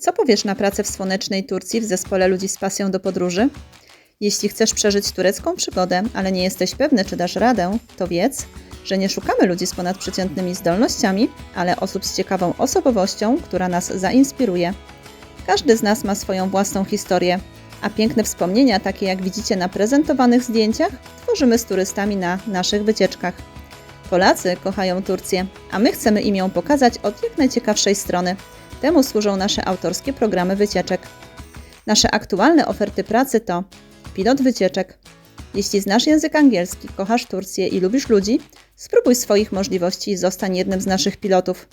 Co powiesz na pracę w słonecznej Turcji w zespole ludzi z pasją do podróży? Jeśli chcesz przeżyć turecką przygodę, ale nie jesteś pewny, czy dasz radę, to wiedz, że nie szukamy ludzi z ponadprzeciętnymi zdolnościami, ale osób z ciekawą osobowością, która nas zainspiruje. Każdy z nas ma swoją własną historię, a piękne wspomnienia, takie jak widzicie na prezentowanych zdjęciach, tworzymy z turystami na naszych wycieczkach. Polacy kochają Turcję, a my chcemy im ją pokazać od jak najciekawszej strony. Temu służą nasze autorskie programy wycieczek. Nasze aktualne oferty pracy to pilot wycieczek. Jeśli znasz język angielski, kochasz Turcję i lubisz ludzi, spróbuj swoich możliwości i zostań jednym z naszych pilotów.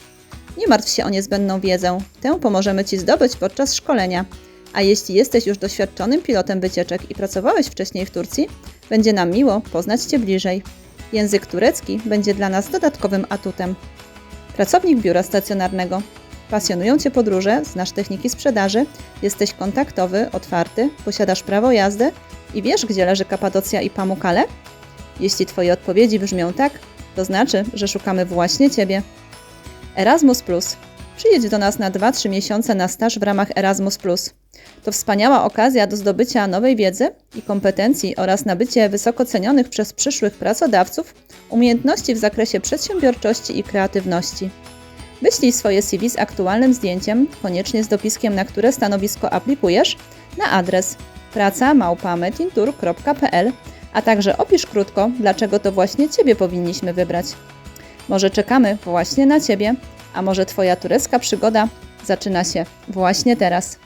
Nie martw się o niezbędną wiedzę, tę pomożemy Ci zdobyć podczas szkolenia. A jeśli jesteś już doświadczonym pilotem wycieczek i pracowałeś wcześniej w Turcji, będzie nam miło poznać Cię bliżej. Język turecki będzie dla nas dodatkowym atutem. Pracownik biura stacjonarnego. Pasjonują Cię podróże, znasz techniki sprzedaży, jesteś kontaktowy, otwarty, posiadasz prawo jazdy i wiesz, gdzie leży Kapadocja i Pamukkale? Jeśli Twoje odpowiedzi brzmią tak, to znaczy, że szukamy właśnie Ciebie. Erasmus Plus. Przyjedź do nas na 2-3 miesiące na staż w ramach Erasmus Plus. To wspaniała okazja do zdobycia nowej wiedzy i kompetencji oraz nabycie wysoko cenionych przez przyszłych pracodawców umiejętności w zakresie przedsiębiorczości i kreatywności. Wyślij swoje CV z aktualnym zdjęciem, koniecznie z dopiskiem, na które stanowisko aplikujesz, na adres praca.metintur.pl, a także opisz krótko, dlaczego to właśnie Ciebie powinniśmy wybrać. Może czekamy właśnie na Ciebie, a może Twoja turecka przygoda zaczyna się właśnie teraz.